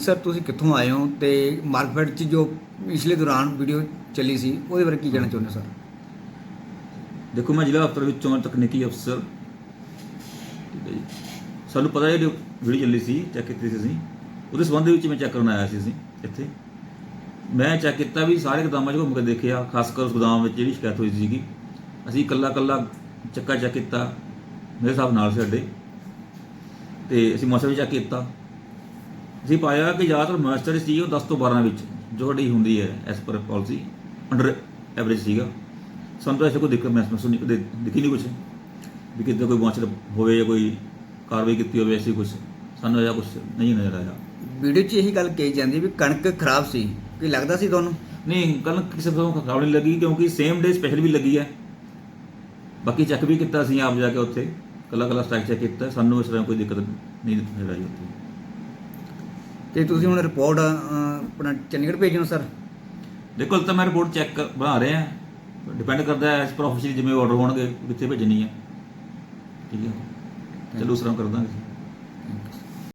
Sir, ਤੁਸੀਂ ਕਿੱਥੋਂ ਆਏ ਹੋ ਤੇ ਮਾਰਕੀਟ 'ਚ ਜੋ ਪਿਛਲੇ ਦੌਰਾਨ ਵੀਡੀਓ ਚੱਲੀ ਸੀ, ਉਹਦੇ ਬਾਰੇ ਕੀ ਕਹਿਣਾ ਚਾਹੁੰਦੇ ਹੋ, ਸਰ? ਦੇਖੋ, ਮੈਂ ਜ਼ਿਲ੍ਹਾ ਦਫ਼ਤਰ ਵਿੱਚੋਂ ਤਕਨੀਕੀ ਅਫਸਰ। ਠੀਕ ਹੈ ਜੀ। ਸਾਨੂੰ ਪਤਾ ਹੈ ਜਿਹੜੀ ਵੀਡੀਓ ਚੱਲੀ ਸੀ, ਚੈੱਕ ਕੀਤੀ ਸੀ ਅਸੀਂ। ਉਹਦੇ ਸੰਬੰਧ ਵਿੱਚ ਮੈਂ ਚੈੱਕ ਕਰਨ ਆਇਆ ਸੀ ਅਸੀਂ, ਇੱਥੇ। ਮੈਂ ਚੈੱਕ ਕੀਤਾ ਵੀ ਸਾਰੇ ਗੋਦਾਮਾਂ 'ਚ ਘੁੰਮ ਕੇ ਦੇਖਿਆ, ਖਾਸ ਕਰ ਉਸ ਗੋਦਾਮ ਵਿੱਚ ਜਿਹੜੀ ਸ਼ਿਕਾਇਤ ਹੋਈ ਸੀਗੀ। ਅਸੀਂ ਇਕੱਲਾ ਇਕੱਲਾ ਚੱਕਾ ਚੈੱਕ ਕੀਤਾ, ਮੇਰੇ ਹਿਸਾਬ ਨਾਲ ਸੀ ਸਾਡੇ। ਤੇ ਅਸੀਂ ਮੌਸਮ ਵੀ ਚੈੱਕ ਕੀਤਾ। ਅਸੀਂ ਪਾਇਆ ਕਿ ਜ਼ਿਆਦਾਤਰ ਮਾਸਟਰ ਸੀ ਉਹ 10 ਤੋਂ 12 ਵਿੱਚ ਜੋ ਸਾਡੀ ਹੁੰਦੀ ਹੈ as per policy under average ਸੀਗਾ। ਸਾਨੂੰ ਤਾਂ ਐਸਾ ਕੋਈ ਦਿੱਕਤ ਮਹਿਸੂਸ ਨਹੀਂ ਕਦੇ ਦਿਖੀ ਨਹੀਂ ਕੁਛ। ਵੀ ਕਿਤੇ ਕੋਈ ਮਾਸਟਰ ਹੋਵੇ ਜਾਂ ਕੋਈ ਕਾਰਵਾਈ ਕੀਤੀ ਹੋਵੇ ਐਸੀ ਕੁਛ ਸਾਨੂੰ ਇਹ ਕੁਛ ਨਹੀਂ ਨਜ਼ਰ ਆਇਆ। ਵੀਡੀਓ 'ਚ ਇਹੀ ਗੱਲ ਕਹੀ ਜਾਂਦੀ ਵੀ ਕਣਕ ਖਰਾਬ ਸੀ ਕੀ ਲੱਗਦਾ ਸੀ ਤੁਹਾਨੂੰ? ਨਹੀਂ ਕੱਲ ਕਿਸੇ ਤੋਂ ਖਰਾਬ ਨਹੀਂ ਲੱਗੀ ਕਿਉਂਕਿ ਸੇਮ ਡੇ ਸਪੈਸ਼ਲ ਵੀ ਲੱਗੀ ਹੈ। ਬਾਕੀ ਚੈੱਕ ਵੀ ਕੀਤਾ ਸੀ ਆਪ ਜਾ ਕੇ ਉੱਥੇ ਕੱਲਾ ਕੱਲਾ ਸਟ੍ਰਾਈਕ ਚੈੱਕ ਕੀਤਾ ਸਾਨੂੰ ਇਸ ਤਰ੍ਹਾਂ ਕੋਈ ਦਿੱਕਤ ਨਹੀਂ ਨਜ਼ਰ ਆਈ ਉੱਥੇ। ਤੇ ਤੁਸੀਂ ਹੁਣ ਰਿਪੋਰਟ ਆਪਣਾ ਚੰਡੀਗੜ੍ਹ ਭੇਜੋ ਸਰ। ਦੇਖੋ ਤਾਂ ਮੈਂ ਰਿਪੋਰਟ ਚੈੱਕ ਬਣਾ ਰਿਹਾ। ਡਿਪੈਂਡ ਕਰਦਾ ਹੈ ਇਸ ਪਰ ਆਫੀਸ਼ੀਅਲ ਜਿਵੇਂ ਆਰਡਰ ਹੋਣਗੇ ਕਿੱਥੇ ਭੇਜਣੀ ਹੈ। ਠੀਕ ਹੈ। ਚਲੋ ਉਸ ਤਰ੍ਹਾਂ ਕਰ ਦਾਂਗੇ।